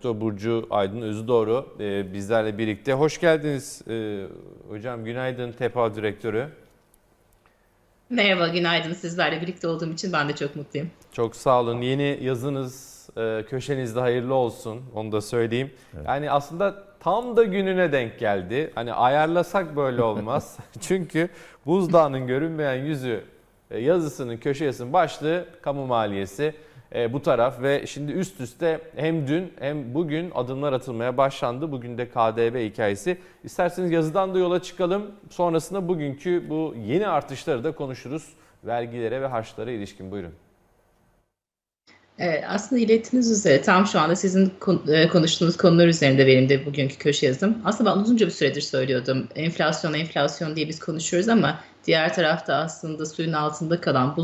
Doktor Burcu Aydın Özü Doğru e, bizlerle birlikte. Hoş geldiniz e, hocam. Günaydın TEPA Direktörü. Merhaba, günaydın. Sizlerle birlikte olduğum için ben de çok mutluyum. Çok sağ olun. Yeni yazınız e, köşenizde hayırlı olsun. Onu da söyleyeyim. Yani aslında tam da gününe denk geldi. Hani ayarlasak böyle olmaz. Çünkü buzdağının görünmeyen yüzü e, yazısının köşe yazısının başlığı kamu maliyesi e, bu taraf ve şimdi üst üste hem dün hem bugün adımlar atılmaya başlandı. Bugün de KDV hikayesi. İsterseniz yazıdan da yola çıkalım. Sonrasında bugünkü bu yeni artışları da konuşuruz. Vergilere ve harçlara ilişkin buyurun. Evet, aslında ilettiğiniz üzere tam şu anda sizin e, konuştuğunuz konular üzerinde benim de bugünkü köşe yazım. Aslında ben uzunca bir süredir söylüyordum. Enflasyon, enflasyon diye biz konuşuyoruz ama diğer tarafta aslında suyun altında kalan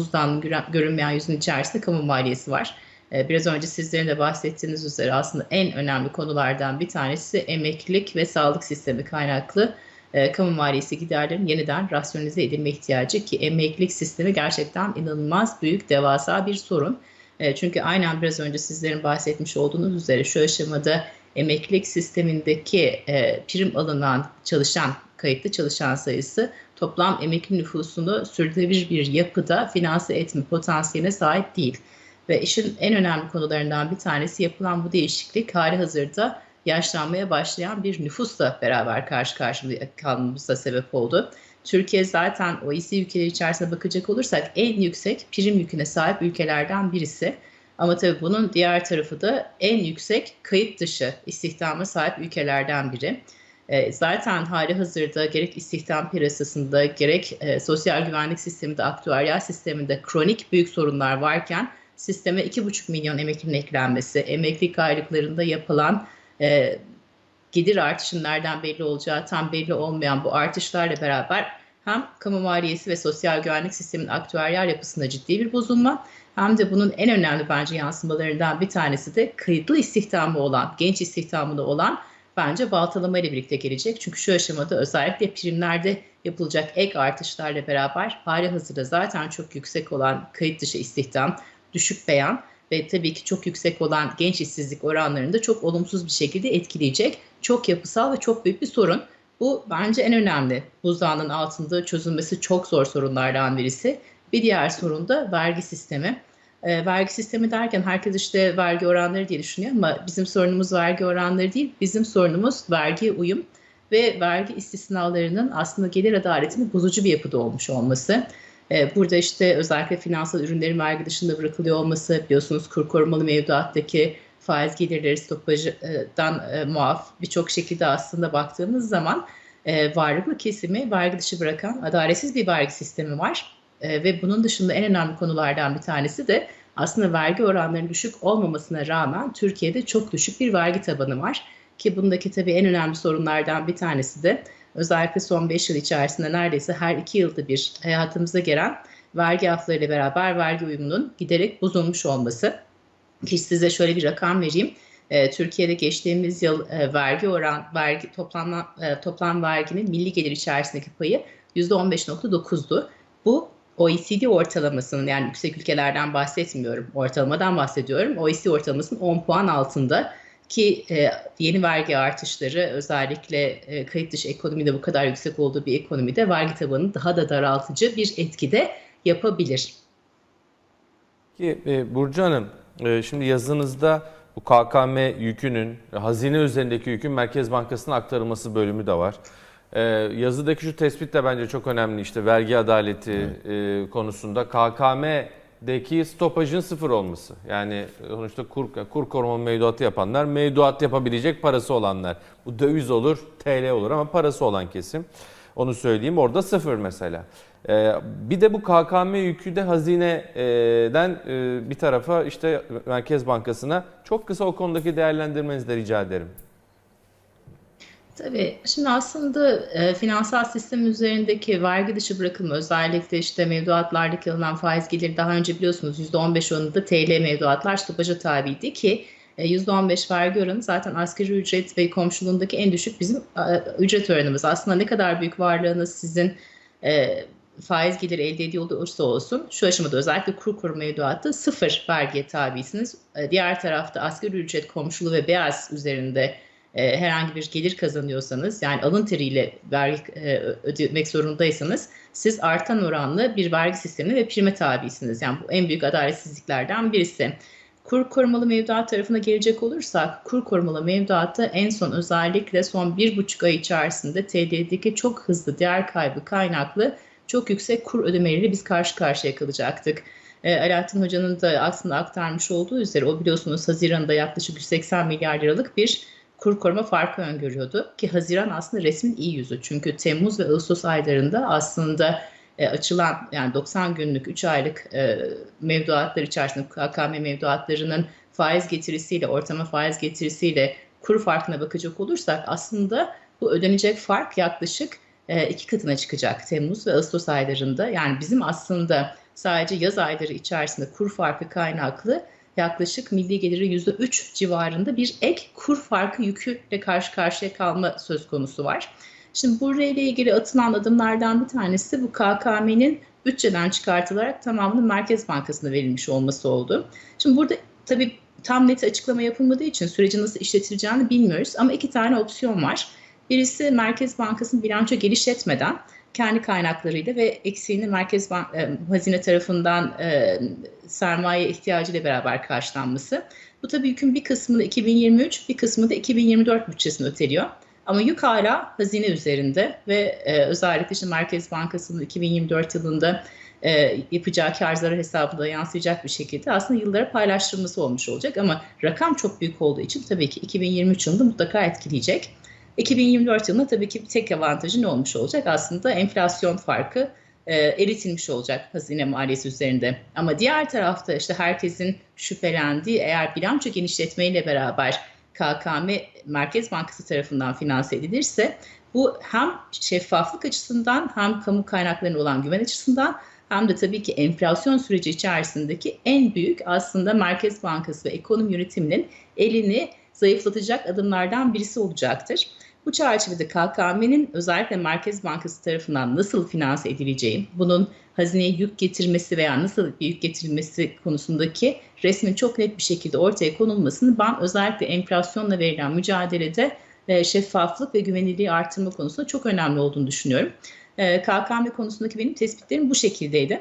göre- görünmeyen yüzün içerisinde kamu maliyesi var. E, Biraz önce sizlerin de bahsettiğiniz üzere aslında en önemli konulardan bir tanesi emeklilik ve sağlık sistemi kaynaklı e, kamu maliyesi giderlerin yeniden rasyonize edilme ihtiyacı ki emeklilik sistemi gerçekten inanılmaz büyük, devasa bir sorun. E, Çünkü aynen biraz önce sizlerin bahsetmiş olduğunuz üzere şu aşamada emeklilik sistemindeki e, prim alınan çalışan, kayıtlı çalışan sayısı toplam emekli nüfusunu sürdürülebilir bir yapıda finanse etme potansiyeline sahip değil. Ve işin en önemli konularından bir tanesi yapılan bu değişiklik hali hazırda yaşlanmaya başlayan bir nüfusla beraber karşı karşıya kalmamıza sebep oldu. Türkiye zaten OECD ülkeleri içerisine bakacak olursak en yüksek prim yüküne sahip ülkelerden birisi. Ama tabii bunun diğer tarafı da en yüksek kayıt dışı istihdama sahip ülkelerden biri. E, zaten hali hazırda gerek istihdam piyasasında gerek e, sosyal güvenlik sisteminde, aktüeryal sisteminde kronik büyük sorunlar varken sisteme 2,5 milyon emeklinin eklenmesi, emeklilik aylıklarında yapılan e, gelir artışının nereden belli olacağı tam belli olmayan bu artışlarla beraber hem kamu maliyesi ve sosyal güvenlik sisteminin aktüeryal yapısında ciddi bir bozulma hem de bunun en önemli bence yansımalarından bir tanesi de kayıtlı istihdamı olan, genç istihdamında olan bence baltalama ile birlikte gelecek. Çünkü şu aşamada özellikle primlerde yapılacak ek artışlarla beraber hali hazırda zaten çok yüksek olan kayıt dışı istihdam, düşük beyan ve tabii ki çok yüksek olan genç işsizlik oranlarını da çok olumsuz bir şekilde etkileyecek. Çok yapısal ve çok büyük bir sorun. Bu bence en önemli. Buzdağının altında çözülmesi çok zor sorunlardan birisi. Bir diğer sorun da vergi sistemi. E, vergi sistemi derken herkes işte vergi oranları diye düşünüyor ama bizim sorunumuz vergi oranları değil. Bizim sorunumuz vergi uyum ve vergi istisnalarının aslında gelir adaletini bozucu bir yapıda olmuş olması. E, burada işte özellikle finansal ürünlerin vergi dışında bırakılıyor olması, biliyorsunuz kur korumalı mevduattaki faiz gelirleri stopajdan e, muaf birçok şekilde aslında baktığımız zaman e, varlıklı kesimi vergi dışı bırakan adaletsiz bir vergi sistemi var. E, ve bunun dışında en önemli konulardan bir tanesi de aslında vergi oranlarının düşük olmamasına rağmen Türkiye'de çok düşük bir vergi tabanı var. Ki bundaki tabii en önemli sorunlardan bir tanesi de özellikle son 5 yıl içerisinde neredeyse her 2 yılda bir hayatımıza gelen vergi aflarıyla beraber vergi uyumunun giderek bozulmuş olması. Ki size şöyle bir rakam vereyim. E, Türkiye'de geçtiğimiz yıl e, vergi oran vergi toplam e, toplam verginin milli gelir içerisindeki payı %15.9'du. Bu OECD ortalamasının yani yüksek ülkelerden bahsetmiyorum. Ortalamadan bahsediyorum. OECD ortalamasının 10 puan altında ki e, yeni vergi artışları özellikle e, kayıt dışı ekonomide bu kadar yüksek olduğu bir ekonomide vergi tabanını daha da daraltıcı bir etkide yapabilir. Ki e, Burcu Hanım, e, şimdi yazınızda bu KKM yükünün, hazine üzerindeki yükün Merkez Bankası'na aktarılması bölümü de var. E, yazıdaki şu tespit de bence çok önemli işte vergi adaleti e, konusunda KKM'deki stopajın sıfır olması. Yani sonuçta kur, kur koruma mevduatı yapanlar, mevduat yapabilecek parası olanlar. Bu döviz olur, TL olur ama parası olan kesim. Onu söyleyeyim orada sıfır mesela. Ee, bir de bu KKM yükü de hazineden e, bir tarafa işte Merkez Bankası'na çok kısa o konudaki değerlendirmenizi de rica ederim. Tabii şimdi aslında e, finansal sistem üzerindeki vergi dışı bırakılma özellikle işte mevduatlardaki alınan faiz geliri daha önce biliyorsunuz %15 oranında TL mevduatlar stopaja tabiydi ki e, %15 vergi oranı zaten asgari ücret ve komşuluğundaki en düşük bizim ücret oranımız. Aslında ne kadar büyük varlığınız sizin e, faiz gelir elde ediyor olursa olsun şu aşamada özellikle kur koru mevduatta sıfır vergiye tabisiniz. E, Diğer tarafta asgari ücret komşulu ve beyaz üzerinde e, herhangi bir gelir kazanıyorsanız yani alın teriyle vergi e, ödemek zorundaysanız siz artan oranlı bir vergi sistemine ve prime tabisiniz. Yani bu en büyük adaletsizliklerden birisi. Kur korumalı mevduat tarafına gelecek olursak kur korumalı mevduatta en son özellikle son bir buçuk ay içerisinde TL'deki çok hızlı değer kaybı kaynaklı çok yüksek kur ödemeleriyle biz karşı karşıya kalacaktık. E, Alaaddin Hoca'nın da aslında aktarmış olduğu üzere o biliyorsunuz Haziran'da yaklaşık 180 milyar liralık bir kur koruma farkı öngörüyordu. Ki Haziran aslında resmin iyi yüzü. Çünkü Temmuz ve Ağustos aylarında aslında e, açılan yani 90 günlük 3 aylık e, mevduatlar içerisinde KKM mevduatlarının faiz getirisiyle ortama faiz getirisiyle kur farkına bakacak olursak aslında bu ödenecek fark yaklaşık e, iki katına çıkacak Temmuz ve Ağustos aylarında. Yani bizim aslında sadece yaz ayları içerisinde kur farkı kaynaklı yaklaşık milli geliri %3 civarında bir ek kur farkı yüküyle karşı karşıya kalma söz konusu var. Şimdi burayla ilgili atılan adımlardan bir tanesi bu KKM'nin bütçeden çıkartılarak tamamının Merkez Bankası'na verilmiş olması oldu. Şimdi burada tabii tam net açıklama yapılmadığı için sürecin nasıl işletileceğini bilmiyoruz ama iki tane opsiyon var. Birisi Merkez Bankası'nın bilanço genişletmeden kendi kaynaklarıyla ve eksiğini Merkez Bank, e, Hazine tarafından e, sermaye ihtiyacıyla beraber karşılanması. Bu tabii yükün bir kısmını 2023, bir kısmını da 2024 bütçesine öteliyor. Ama yük hala hazine üzerinde ve e, özellikle işte Merkez Bankası'nın 2024 yılında e, yapacağı kar zarar hesabına yansıyacak bir şekilde aslında yıllara paylaştırılması olmuş olacak. Ama rakam çok büyük olduğu için tabii ki 2023 yılında mutlaka etkileyecek. 2024 yılında tabii ki tek avantajı ne olmuş olacak? Aslında enflasyon farkı e, eritilmiş olacak hazine maliyesi üzerinde. Ama diğer tarafta işte herkesin şüphelendiği eğer bilanço genişletmeyle beraber KKM Merkez Bankası tarafından finanse edilirse bu hem şeffaflık açısından hem kamu kaynaklarına olan güven açısından hem de tabii ki enflasyon süreci içerisindeki en büyük aslında Merkez Bankası ve ekonomi yönetiminin elini zayıflatacak adımlardan birisi olacaktır. Bu çerçevede KKM'nin özellikle Merkez Bankası tarafından nasıl finanse edileceği, bunun hazineye yük getirmesi veya nasıl bir yük getirilmesi konusundaki resmin çok net bir şekilde ortaya konulmasını ben özellikle enflasyonla verilen mücadelede e, şeffaflık ve güvenilirliği artırma konusunda çok önemli olduğunu düşünüyorum. E, KKM konusundaki benim tespitlerim bu şekildeydi.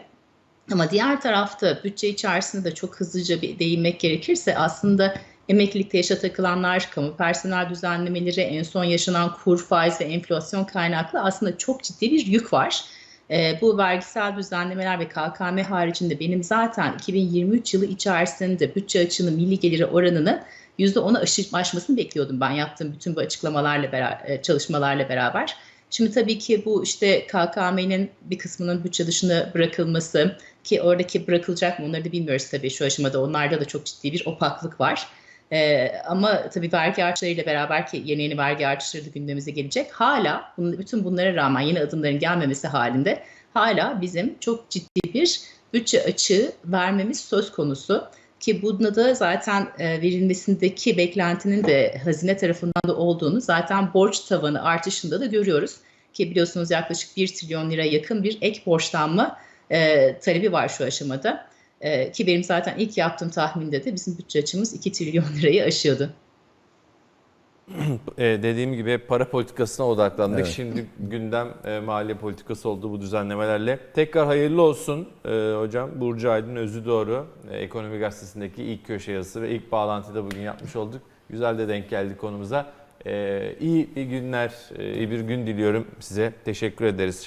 Ama diğer tarafta bütçe içerisinde de çok hızlıca bir değinmek gerekirse aslında emeklilikte yaşa takılanlar, kamu personel düzenlemeleri, en son yaşanan kur, faiz ve enflasyon kaynaklı aslında çok ciddi bir yük var. E, bu vergisel düzenlemeler ve KKM haricinde benim zaten 2023 yılı içerisinde bütçe açığının milli geliri oranını %10'a aşı- aşmasını bekliyordum ben yaptığım bütün bu açıklamalarla beraber, çalışmalarla beraber. Şimdi tabii ki bu işte KKM'nin bir kısmının bütçe dışına bırakılması ki oradaki bırakılacak mı onları da bilmiyoruz tabii şu aşamada. Onlarda da çok ciddi bir opaklık var. Ee, ama tabii vergi artışlarıyla beraber ki yeni yeni vergi artışları da gündemimize gelecek. Hala bunun, bütün bunlara rağmen yeni adımların gelmemesi halinde hala bizim çok ciddi bir bütçe açığı vermemiz söz konusu. Ki bunda da zaten e, verilmesindeki beklentinin de hazine tarafından da olduğunu zaten borç tavanı artışında da görüyoruz. Ki biliyorsunuz yaklaşık 1 trilyon lira yakın bir ek borçlanma e, talebi var şu aşamada. E, ki benim zaten ilk yaptığım tahminde de bizim bütçe açımız 2 trilyon lirayı aşıyordu. E, dediğim gibi para politikasına odaklandık. Evet. Şimdi gündem e, maliye politikası oldu bu düzenlemelerle. Tekrar hayırlı olsun e, hocam. Burcu Aydın Özü Doğru e, Ekonomi Gazetesi'ndeki ilk köşe yazısı ve ilk bağlantıyı da bugün yapmış olduk. Güzel de denk geldi konumuza. E, iyi bir günler, e, iyi bir gün diliyorum size. Teşekkür ederiz.